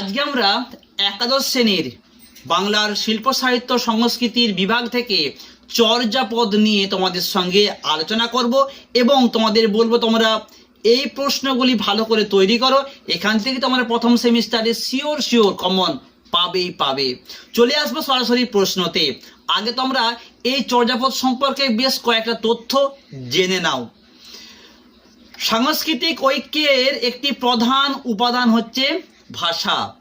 আজকে আমরা একাদশ শ্রেণির বাংলার শিল্প সাহিত্য সংস্কৃতির বিভাগ থেকে চর্যাপদ নিয়ে তোমাদের সঙ্গে আলোচনা করব এবং তোমাদের বলব তোমরা এই প্রশ্নগুলি ভালো করে তৈরি করো। এখান থেকে তোমরা প্রথম সেমিস্টারে শিওর শিওর কমন পাবেই পাবে। চলে আসব সরাসরি প্রশ্নতে। আগে তোমরা এই চর্যাপদ সম্পর্কে বেশ কয়েকটা তথ্য জেনে নাও। সাংস্কৃতিক ঐক্যের একটি প্রধান উপাদান হচ্ছে ভাষা।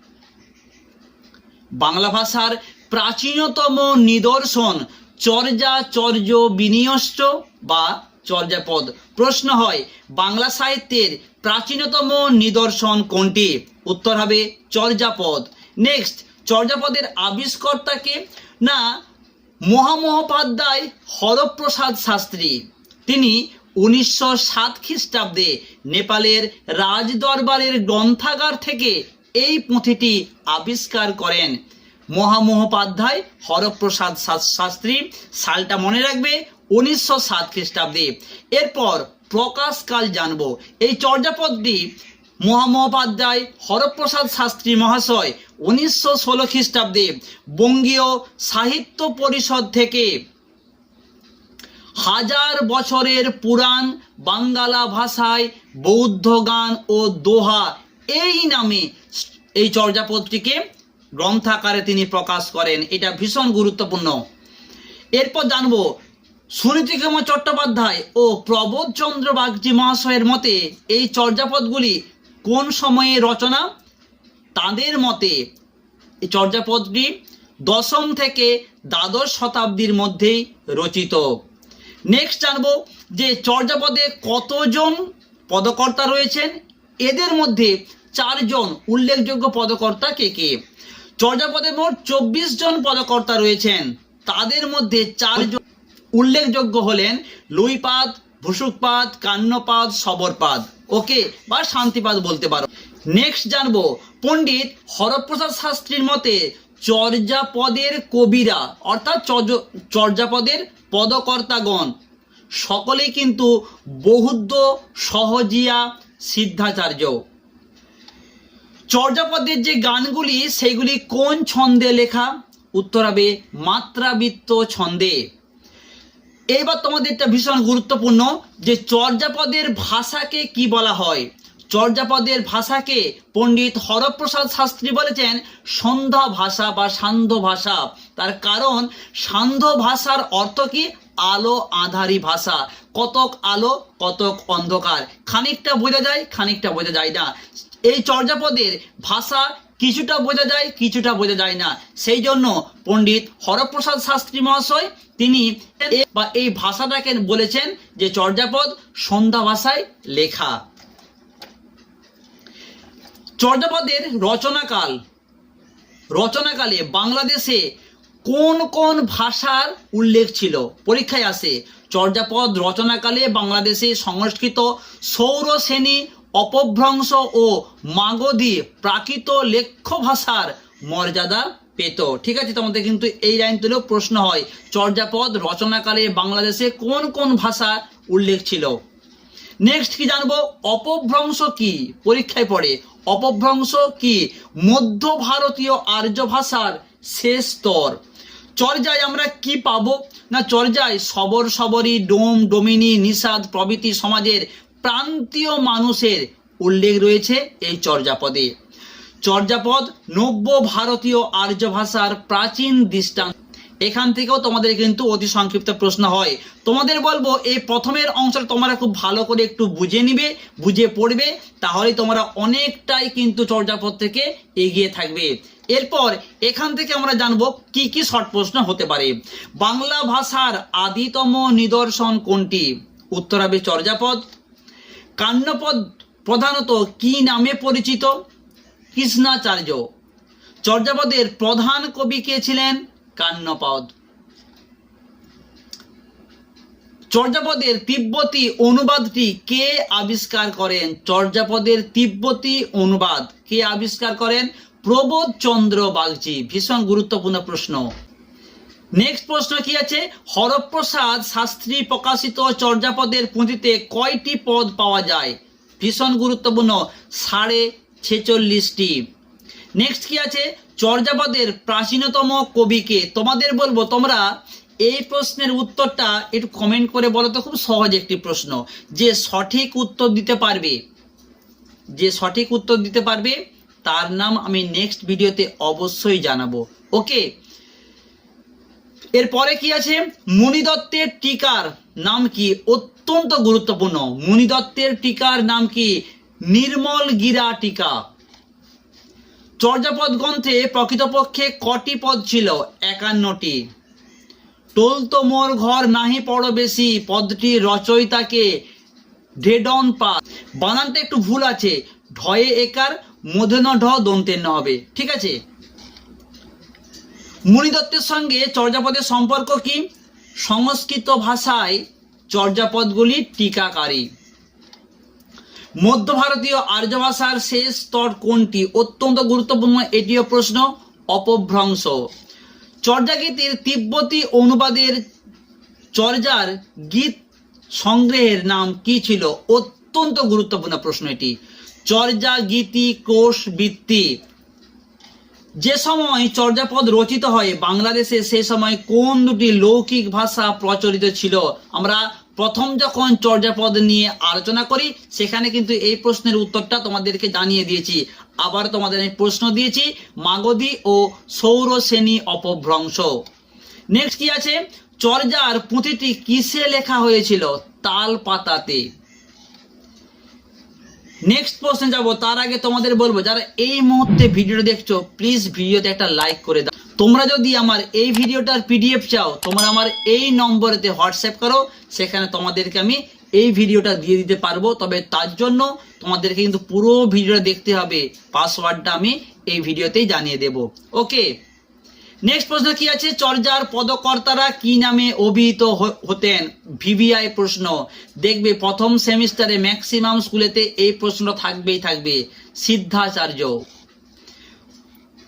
বাংলা ভাষার প্রাচীনতম নিদর্শন চর্যা চর্য বিনিয়ষ্ট বা চর্যাপদ। প্রশ্ন হয়, বাংলা সাহিত্যের প্রাচীনতম নিদর্শন কোনটি? উত্তর হবে, চর্যাপদ। নেক্সট চর্যাপদের আবিষ্কর্তাকে না, মহামহোপাধ্যায় হরপ্রসাদ শাস্ত্রী। তিনি উনিশশো সাত খ্রিস্টাব্দে নেপালের রাজদরবারের গ্রন্থাগার থেকে এই পুঁথিটি আবিষ্কার করেন মহামহোপাধ্যায় হরপ্রসাদ শাস্ত্রী। সালটা মনে রাখবে, উনিশশো সাত খ্রিস্টাব্দে। এরপর প্রকাশকাল জানব। এই চর্যাপদটি মহামহোপাধ্যায় হরপ্রসাদ শাস্ত্রী মহাশয় উনিশশো ষোলো খ্রিস্টাব্দে বঙ্গীয় সাহিত্য পরিষদ থেকে হাজার বছরের পুরাণ বাঙ্গালা ভাষায় বৌদ্ধ গান ও দোহা এই নামে এই চর্যাপদটিকে গ্রন্থাকারে তিনি প্রকাশ করেন। এটা ভীষণ গুরুত্বপূর্ণ। এরপর জানব সুনীতিকুমার চট্টোপাধ্যায় ও প্রবোধচন্দ্র বাগচি মহাশয়ের মতে এই চর্যাপদগুলি কোন সময়ে রচনা? তাদের মতে এই চর্যাপদটি দশম থেকে দ্বাদশ শতাব্দীর মধ্যেই রচিত। নেক্সট জানব যে চর্যাপদে কতজন পদকর্তা রয়েছেন? এদের মধ্যে চারজন উল্লেখযোগ্য পদকর্তা কে কে? চর্যাপদে মোট চব্বিশ জন পদকর্তা রয়েছেন। তাদের মধ্যে চারজন উল্লেখযোগ্য হলেন লুইপাদ, ভুসুকপাদ, কান্নপাদ, সবরপাদ। ওকে, বা শান্তিপাদ বলতে পারো। নেক্সট জানব, পণ্ডিত হরপ্রসাদ শাস্ত্রীর মতে চর্যাপদের কবিরা, অর্থাৎ চর্য- চর্যাপদের পদকর্তাগণ, সকলেই কিন্তু বৌদ্ধ সহজিয়া সিদ্ধাচার্য। চর্যাপদের যে গানগুলি সেগুলি কোন ছন্দে লেখা? উত্তর হবে, মাত্রাবৃত্ত ছন্দে। এইবার তোমাদের একটা ভীষণ গুরুত্বপূর্ণ যে চর্যাপদের ভাষাকে কি বলা হয়? চর্যাপদের ভাষাকে পণ্ডিত হরপ্রসাদ শাস্ত্রী বলেছেন, সন্ধ্যা ভাষা বা সান্ধ্য ভাষা। তার কারণ, সান্ধ্য ভাষার অর্থ কি? আলো আধারি ভাষা। কতক আলো, কতক অন্ধকার। খানিকটা বোঝা যায়, খানিকটা বোঝা যায় না। এই চর্যাপদের ভাষা কিছুটা বোঝা যায়, কিছুটা বোঝা যায় না। সেই জন্য পণ্ডিত হরপ্রসাদ শাস্ত্রী মহাশয় তিনি বা এই ভাষাটাকে বলেছেন যে চর্যাপদ সন্ধ্যা ভাষায় লেখা। চর্যাপদের রচনাকাল, রচনাকালে বাংলাদেশে কোন কোন ভাষার উল্লেখ ছিল? পরীক্ষায় আসে। চর্যাপদ রচনাকালে বাংলাদেশে সংস্কৃত সৌরশ্রেণী অপভ্রংশ ও মাগধী প্রাকৃত লেখ্য ভাষার মর্যাদা পেত। ঠিক আছে, তোমাদের কিন্তু এই লাইন তুলেও প্রশ্ন হয়, চর্যাপদ রচনাকালে বাংলাদেশে কোন কোন ভাষা উল্লেখ ছিল? নেক্সট কি জানব? অপভ্রংশ কি? পরীক্ষায় পড়ে। অপভ্রংশ কি? মধ্য ভারতীয় আর্য ভাষার শেষ স্তর। চর্যায় আমরা কি পাবো? না, চর্যায় সবর সবরী, ডোম, ডোমিনি, নিষাদ প্রভৃতি সমাজের প্রান্তীয় মানুষের উল্লেখ রয়েছে এই চর্যাপদে। চর্যাপদ নব্য ভারতীয় আর্য ভাষার প্রাচীন দৃষ্টান্ত। এখান থেকেও তোমাদের কিন্তু অতি সংক্ষিপ্ত প্রশ্ন হয়। তোমাদের বলব, এই প্রথমের অংশটা তোমরা খুব ভালো করে একটু বুঝে নিবে, বুঝে পড়বে তাহলে তোমরা অনেকটাই কিন্তু চর্যাপদ থেকে এগিয়ে থাকবে। এরপর এখান থেকে আমরা জানব কি কি শর্ট প্রশ্ন হতে পারে। বাংলা ভাষার আদিতম নিদর্শন কোনটি? উত্তর হবে চর্যাপদ কান্নপদ প্রধানত কি নামে পরিচিত? কৃষ্ণাচার্য। চর্যাপদের প্রধান কবি কে ছিলেন? কান্নপদ। চর্যাপদের তিব্বতী অনুবাদটি কে আবিষ্কার করেন? চর্যাপদের তিব্বতী অনুবাদ কে আবিষ্কার করেন? প্রবোধ চন্দ্র বাগচি। ভীষণ গুরুত্বপূর্ণ প্রশ্ন। নেক্সট প্রশ্ন কি আছে? হরপ্রসাদ শাস্ত্রী প্রকাশিত চর্যাপদের পুঁথিতে কয়টি পদ পাওয়া যায়? ভীষণ গুরুত্বপূর্ণ, সাড়ে ছেচল্লিশটি। নেক্সট কি আছে? চর্যাপদের প্রাচীনতম কবিকে তোমাদের বলব তোমরা এই প্রশ্নের উত্তরটা একটু কমেন্ট করে বলো তো, খুব সহজ একটি প্রশ্ন। যে সঠিক উত্তর দিতে পারবে, যে সঠিক উত্তর দিতে পারবে, তার নাম আমি নেক্সট ভিডিওতে অবশ্যই জানাব। ওকে এরপরে কি আছে? মুনিদত্তের টিকার নাম কি? অত্যন্ত গুরুত্বপূর্ণ। মুনিদত্তের টিকার নাম কি? নির্মল গিরা টিকা। চর্যাপদ গ্রন্থে প্রকৃতপক্ষে কটি পদ ছিল? একান্নটি। টোল তো মোর ঘর নাহি পড় বেশি, পদটি রচয়িতাকে ডেডন পা। বানানটা একটু ভুল আছে। ঢয়ে একার মধ্যে ঢ দন্তের ন হবে। ঠিক আছে? মুনিদত্তের সঙ্গে চর্যাপদের সম্পর্ক কি? সংস্কৃত ভাষায় চর্যাপদগুলি টিকাকারী। মধ্য ভারতীয় আর্য ভাষার শেষ স্তর কোনটি? অত্যন্ত গুরুত্বপূর্ণ, এটিও প্রশ্ন, অপভ্রংশ। চর্যাগীতির তিব্বতী অনুবাদের চর্যার গীত সংগ্রহের নাম কি ছিল? অত্যন্ত গুরুত্বপূর্ণ প্রশ্ন এটি। চর্যা গীতি কোষ বৃত্তি যে সময় চর্যাপদ রচিত হয় বাংলাদেশে, সে সময় কোন দুটি লৌকিক ভাষা প্রচলিত ছিল? আমরা প্রথম যখন চর্যাপদ নিয়ে আলোচনা করি, সেখানে কিন্তু এই প্রশ্নের উত্তরটা তোমাদেরকে জানিয়ে দিয়েছি। আবার তোমাদের আমি প্রশ্ন দিয়েছি, মাগধী ও সৌরসেনী অপভ্রংশ। নেক্সট কি আছে? চর্যার পুঁথিটি কিসে লেখা হয়েছিল? তাল পাতাতে নেক্সট প্রশ্নে যাব, তার আগে তোমাদের বলব, যারা এই মুহূর্তে ভিডিওটা দেখছ প্লিজ ভিডিওতে একটা লাইক করে দাও। তোমরা যদি আমার এই ভিডিওটার পিডিএফ চাও, তোমরা আমার এই নম্বরেতে হোয়াটসঅ্যাপ করো, সেখানে তোমাদেরকে আমি এই ভিডিওটা দিয়ে দিতে পারব। তবে তার জন্য তোমাদেরকে কিন্তু পুরো ভিডিওটা দেখতে হবে পাসওয়ার্ডটা আমি এই ভিডিওতেই জানিয়ে দেব। ওকে নেক্সট প্রশ্ন কি আছে? চর্যার পদকর্তারা কি নামে অভিহিত হতেন? ভিভিআই প্রশ্ন। দেখবে প্রথম সেমিস্টারে ম্যাক্সিমাম স্কুলেতে এই প্রশ্ন থাকবেই থাকবে। সিদ্ধাচার্য।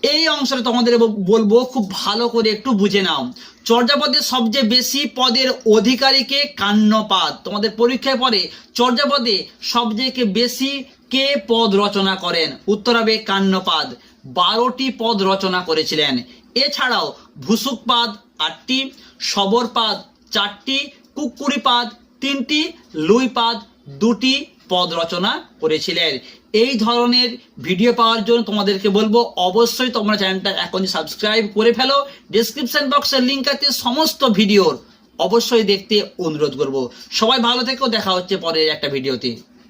এই অংশটা তোমাদের বলব, খুব ভালো করে একটু বুঝে নাও। চর্যাপদের সবচেয়ে বেশি পদের অধিকারীকে কান্নপাদ তোমাদের পরীক্ষায় পরে চর্যাপদে সবচেয়ে বেশি কে পদ রচনা করেন? উত্তর হবে কান্নপাদ বারোটি পদ রচনা করেছিলেন। এছাড়াও ভুসুকপাদ আটটি, সবরপাদ চারটি কুকুরিপাদ তিনটি, লুইপাদ দুটি পদ রচনা করেছিলেন। এই ধরনের ভিডিও পাওয়ার জন্য তোমাদেরকে বলব, অবশ্যই তোমরা চ্যানেলটা এখন সাবস্ক্রাইব করে ফেলো। ডিসক্রিপশন বক্সের লিঙ্ক আছে, সমস্ত ভিডিওর অবশ্যই দেখতে অনুরোধ করব। সবাই ভালো থেকো, দেখা হচ্ছে পরের একটা ভিডিওতে।